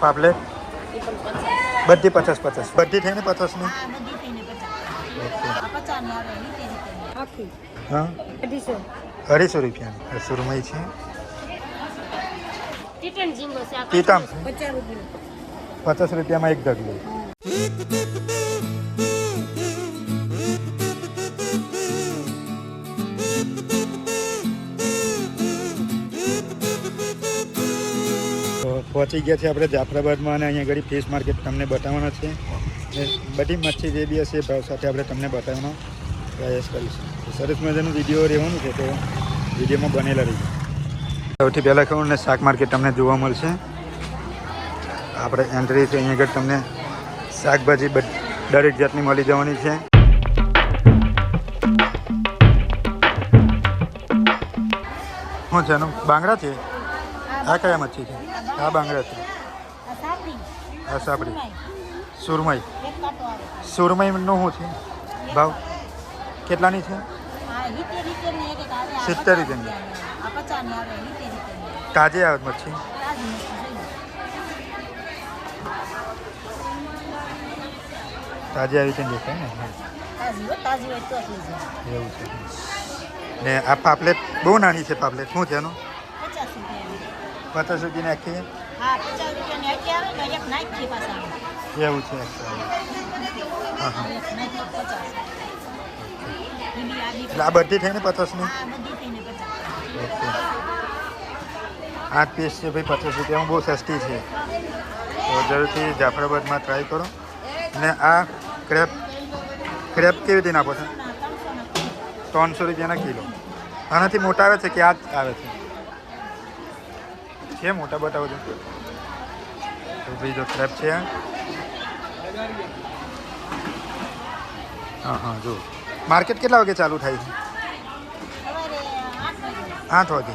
પાપલેટ બધી પચાસ પચાસ. બધી થઈને પચાસની હા અઢીસો. રૂપિયાની. સુરમઈ છે. પચાસ પચાસ રૂપિયામાં એક ડગલું પહોંચી ગયા છે આપણે જાફરાબાદમાં અને અહીંયા આગળ ફિશ માર્કેટ તમને બતાવવાના છે. બધી મચ્છી જે બી હશે ભાવ સાથે આપણે તમને બતાવવાનો પ્રયાસ કરીશું. સરસ મજાનું વીડિયો રહેવાનું છે તો વિડીયોમાં બનેલા રહીએ સૌથી પહેલાં ખબર ને શાક માર્કેટ તમને જોવા મળશે. આપણે એન્ટ્રી છે અહીંયા આગળ તમને શાકભાજી દરેક જાતની મળી જવાની છે. શું છે એનું? બાંગડા છે? આ કયા મચ્છી છે? આ બાંગડા છે આ સાપડી. સુરમઈ. સુરમઈનું શું છે? ભાવ? કેટલાની છે? સિત્તેર રીતે રીતે ની એક એક આવે આ 70 પચાસ રૂપિયાની. તાજે આવે. મચ્છી તાજી આવી છે દેખાય ને? એવું છે. ને આ પાપલેટ બહુ નાની છે પાપલેટ. શું છે એનું? પચાસ રૂપિયાની આખી? હા પચાસ રૂપિયાની આખી આવે ને એક નાખી પાછા એવું છે હા હા. એટલે આ બધી થઈને પચાસની? ઓકે. આઠ પીસ છે ભાઈ પચાસ રૂપિયામાં બહુ સસ્તી છે. તો જરૂરથી જાફરાબાદમાં ટ્રાય કરો. અને આ ક્રેપ ક્રેપ કેવી રીતે નાખો છો? ત્રણસો રૂપિયાના કિલો. આનાથી મોટા આવે છે કે આ જ આવે છે? છે, મોટા બતાવો તો ભાઈ જો છે. હા હા જો માર્કેટ કેટલા વાગે ચાલુ થાય? છે આઠ વાગે.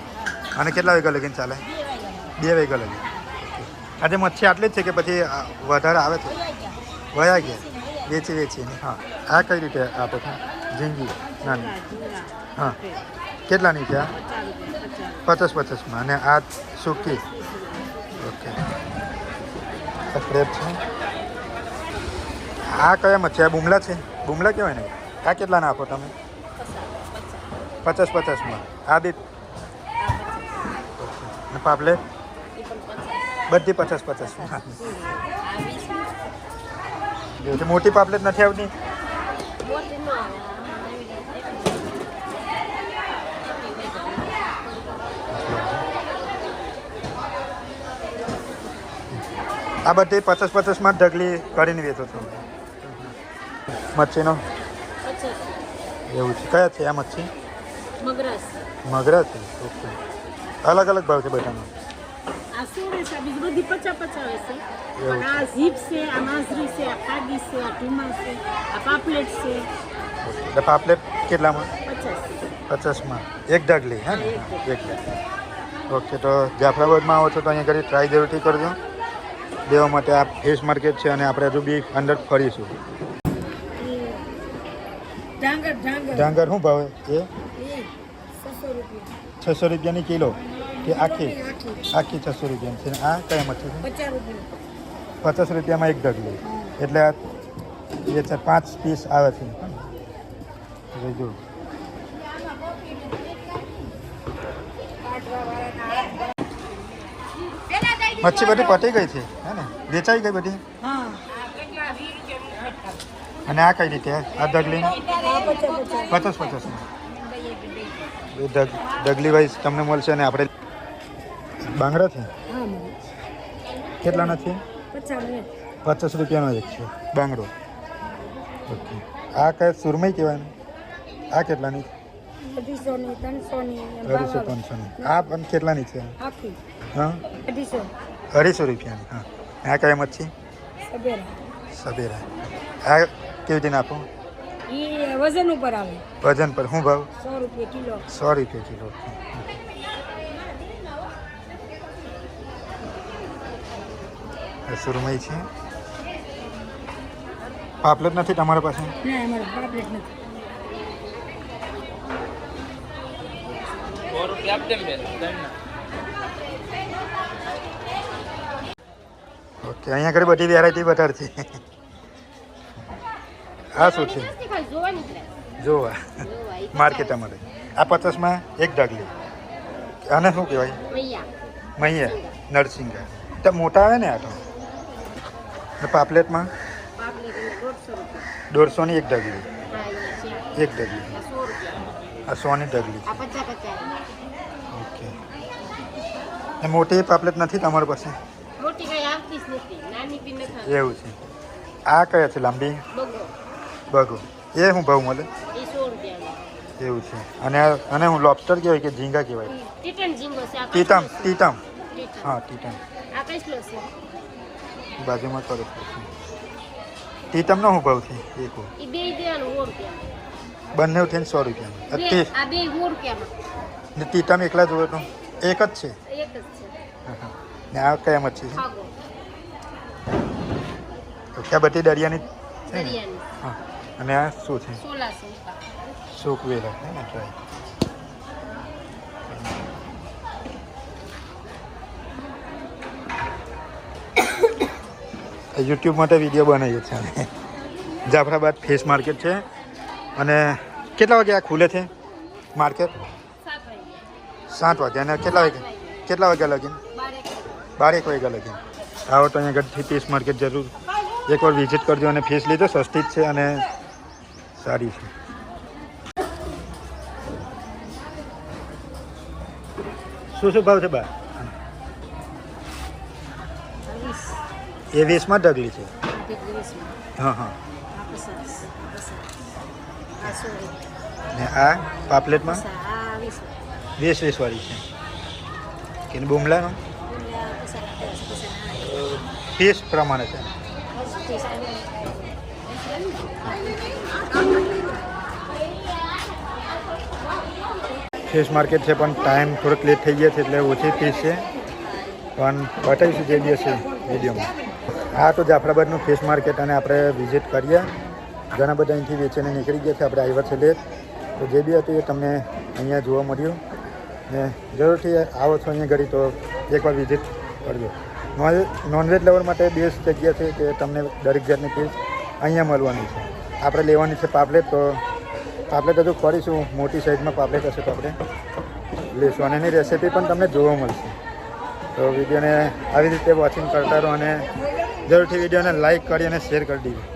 અને કેટલા વાગ્યા લગીને ચાલે? બે વાગે લગી આજે મચ્છી આટલી જ છે કે પછી વધારે આવે છે વયા ગયા. વયા ગયા વેચી, વેચીને. હા. આ કઈ રીતે આપો? છો ઝીંગી નાની. હા. કેટલાની છે પચાસ પચાસમાં. અને આ સૂકી. ઓકે. આ ક્રેપ છે. આ કયા મચ્છી આ બુમલા છે? બુમલા કહેવાય ને? આ કેટલાના આપો તમે? પચાસ પચાસમાં. આ બી. અને પાપલેટ બધી પચાસ પચાસ એવું છે. મોટી પાપલેટ નથી આવતી? આ બધી પચાસ પચાસમાં ઢગલી કરીને વેચો છો. મચ્છીનો એવું છે. કયા છે આ મચ્છી મગરા છે ઓકે. અલગ અલગ ભાવ છે બધાનો પાપલેટ કેટલામાં? પચાસમાં. એક ઢગલી હે ને? એક ઢગલી. ઓકે તો જાફરાબાદમાં આવો છો તો અહીંયા ઘરે ટ્રાય જરૂરથી કરજો. દેવા માટે આ ફિશ માર્કેટ છે અને આપણે હજુ બી અંદર ફરીશું. ડાંગર શું ભાવે? એ? એ છસો રૂપિયાની કિલો. કે આખી? આખી. છસો રૂપિયાની છે. આ કયા મચ્છી છે પચાસ રૂપિયામાં એક ઢગલી. એટલે આ બે પાંચ પીસ આવે છે. જોજો મચ્છી બધી પટી ગઈ છે હે ને? વેચાઈ ગઈ બધી? હા અને આ કઈ રીતે? આ ડગલી? પચાસ પચાસ ઢગલી વાઇઝ તમને મળશે અને આપણે બાંગડા છે? કેટલા નથી પચાસ રૂપિયાનો એક છે બાંગડો. ઓકે. આ કઈ સુરમઈ કહેવાયને આ કેટલાની અઢીસો ત્રણસો આ પણ કેટલાની છે? હા? અઢીસો રૂપિયાની હા. આ કયા મચ્છી છે? સબેરા આ કેવી રીતે આપો વજન ઉપર આવે. વજન પર. શું ભાવ? સો રૂપિયા કિલો. સો રૂપિયા કિલો. સુરમઈ છે. પાપલેટ નથી તમારા પાસે? ના અમારે પાપલેટ નથી. સો રૂપિયા આપી ઓકે અહીંયા આગળ બધી વેરાયટી બતાડતી આ શું છે. જોવા. માર્કેટ અમારે. આ પચાસમાં એક ઢગલી આને શું કહેવાય? મૈયા. નરસિંગા. તો મોટા આવે ને આ તો પાપલેટમાં. દોઢસોની એક છે. એક ઢગલી આ સોની ઢગલી. ઓકે. મોટી પાપલેટ નથી તમારી પાસે? એવું છે. આ કયા છે લાંબી? બગો. એ શું ભાવ મળે? એવું છે. અને અને હું લોબસ્ટર કહેવાય કે ઝીંગા કહેવાય? ટીટમ ટીટમ. હા ટીટમ. છે બાજુમાં કરો ટીટમનો હું ભાવ છે? એક બંને થઈને સો રૂપિયા ને ટીટમ એકલા જોયો તો? એક જ છે? હા, હા. ને આ કયા મચ્છી છે? ખાગો તો દરિયાની છે ને? હા. અને આ શું છે? સોલા છે. ને? યુટ્યુબ માટે વીડિયો બનાવીએ છીએ અમે. જાફરાબાદ ફેસ માર્કેટ છે. અને કેટલા વાગે આ ખુલે છે માર્કેટ? સાત વાગે. અને કેટલા વાગે? કેટલા વાગ્યા લગીને? બારેક વાગ્યા. લગીને. આવો તો અહીંયા ગઢથી ફિશ માર્કેટ જરૂર. એકવાર વિઝિટ કરજો અને ફીસ લીધો સસ્તી જ છે અને સારી છે. શું શું ભાવ છે બા? એ વીસમાં ઢગલી છે. હા હા. ને આ પાપલેટમાં? વીસ વીસ વાળી છે. કે બુમલાનો? ફીસ પ્રમાણે છે. ફિશ માર્કેટ છે, પણ ટાઈમ થોડોક લેટ થઈ ગયા છે, એટલે ઓછી ફીસ છે. પણ બતાવીશું જે હશે વિડીયોમાં આ તો જાફરાબાદનું ફિશ માર્કેટ અને આપણે વિઝિટ કરીએ. ઘણા બધા અહીંથી વેચીને નીકળી ગયા છે, આપણે આવ્યા છે લેટ તો જે બી હતું એ તમને અહીંયા જોવા મળ્યું. ને જરૂરથી આવો છો અહીંયા ઘડી તો એકવાર વિઝિટ કરજો. નોનવેજ લવર માટે બેસ્ટ જગ્યા છે કે તમને દરેક જાતની ફિશ અહીંયા મળવાની છે. આપણે લેવાની છે પાપલેટ, તો પાપલેટ હજુ ફરીશું મોટી સાઈઝમાં પાપલેટ હશે તો આપણે લઈશું અને એની રેસીપી પણ તમને જોવા મળશે. તો વિડીયોને આવી રીતે વોચિંગ કરતા રહો અને જરૂરથી વિડીયોને લાઇક કરી અને શેર કરી દીધું